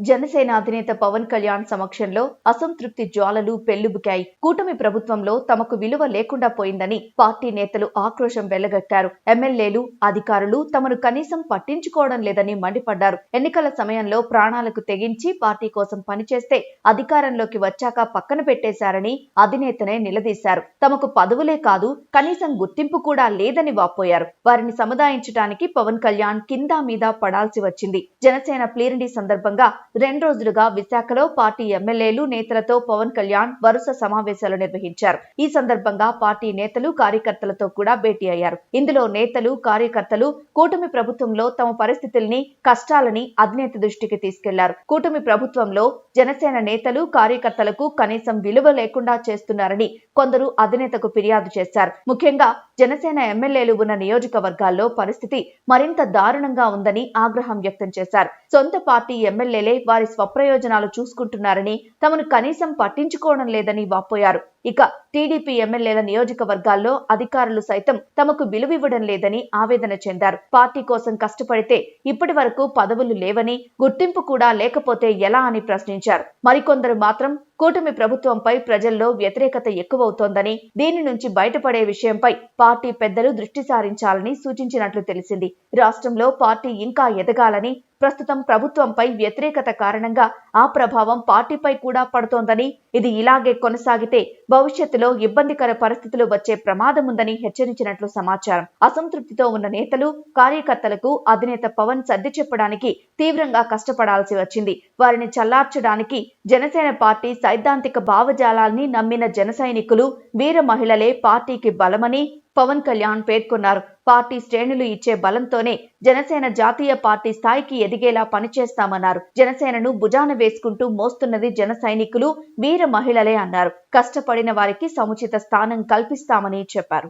జనసేన అధినేత పవన్ కళ్యాణ్ సమక్షంలో అసంతృప్తి జ్వాలలు పెళ్ళుబుకాయి కూటమి ప్రభుత్వంలో తమకు విలువ లేకుండా పోయిందని పార్టీ నేతలు ఆక్రోశం వెళ్ళగట్టారు ఎమ్మెల్యేలు అధికారులు తమను కనీసం పట్టించుకోవడం లేదని మండిపడ్డారు. ఎన్నికల సమయంలో ప్రాణాలకు తెగించి పార్టీ కోసం పనిచేస్తే అధికారంలోకి వచ్చాక పక్కన పెట్టేశారని అధినేతనే నిలదీశారు. తమకు పదవులే కాదు కనీసం గుర్తింపు కూడా లేదని వాపోయారు. వారిని సముదాయించడానికి పవన్ కళ్యాణ్ కింద మీద పడాల్సి వచ్చింది. జనసేన ప్లీరిడి సందర్భంగా రెండు రోజులుగా విశాఖలో పార్టీ ఎమ్మెల్యేలు నేతలతో పవన్ కళ్యాణ్ వరుస సమావేశాలు నిర్వహించారు. ఈ సందర్భంగా పార్టీ నేతలు కార్యకర్తలతో కూడా భేటీ అయ్యారు. ఇందులో నేతలు కార్యకర్తలు కూటమి ప్రభుత్వంలో తమ పరిస్థితుల్ని కష్టాలని అధినేత దృష్టికి తీసుకెళ్ళారు. కూటమి ప్రభుత్వంలో జనసేన నేతలు కార్యకర్తలకు కనీసం విలువ లేకుండా చేస్తున్నారని కొందరు అధినేతకు ఫిర్యాదు చేశారు. ముఖ్యంగా జనసేన ఎమ్మెల్యేలు ఉన్న నియోజకవర్గాల్లో పరిస్థితి మరింత దారుణంగా ఉందని ఆగ్రహం వ్యక్తం చేశారు. సొంత పార్టీ ఎమ్మెల్యేలే వారి స్వప్రయోజనాలు చూసుకుంటున్నారని తమను కనీసం పట్టించుకోవడం లేదని వాపోయారు. ఇక టీడీపీ ఎమ్మెల్యేల నియోజకవర్గాల్లో అధికారులు సైతం తమకు విలువివ్వడం లేదని ఆవేదన చెందారు. పార్టీ కోసం కష్టపడితే ఇప్పటి వరకు పదవులు లేవని గుర్తింపు కూడా లేకపోతే ఎలా అని ప్రశ్నించారు. మరికొందరు మాత్రం కూటమి ప్రభుత్వంపై ప్రజల్లో వ్యతిరేకత ఎక్కువవుతోందని దీని నుంచి బయటపడే విషయంపై పార్టీ పెద్దలు దృష్టి సారించాలని సూచించినట్లు తెలిసింది. రాష్ట్రంలో పార్టీ ఇంకా ఎదగాలని ప్రస్తుతం ప్రభుత్వంపై వ్యతిరేకత కారణంగా ఆ ప్రభావం పార్టీపై కూడా పడుతోందని ఇది ఇలాగే కొనసాగితే భవిష్యత్తులో ఇబ్బందికర పరిస్థితులు వచ్చే ప్రమాదం ఉందని హెచ్చరించినట్లు సమాచారం. అసంతృప్తితో ఉన్న నేతలు కార్యకర్తలకు అధినేత పవన్ సర్ది చెప్పడానికి తీవ్రంగా కష్టపడాల్సి వచ్చింది. వారిని చల్లార్చడానికి జనసేన పార్టీ సైద్ధాంతిక భావజాలాల్ని నమ్మిన జన సైనికులు వీర మహిళలే పార్టీకి బలమని పవన్ కళ్యాణ్ పేర్కొన్నారు. పార్టీ శ్రేణులు ఇచ్చే బలంతోనే జనసేన జాతీయ పార్టీ స్థాయికి ఎదిగేలా పనిచేస్తామన్నారు. జనసేనను భుజాన వేసుకుంటూ మోస్తున్నది జన సైనికులు వీర మహిళలే అన్నారు. కష్టపడిన వారికి సముచిత స్థానం కల్పిస్తామని చెప్పారు.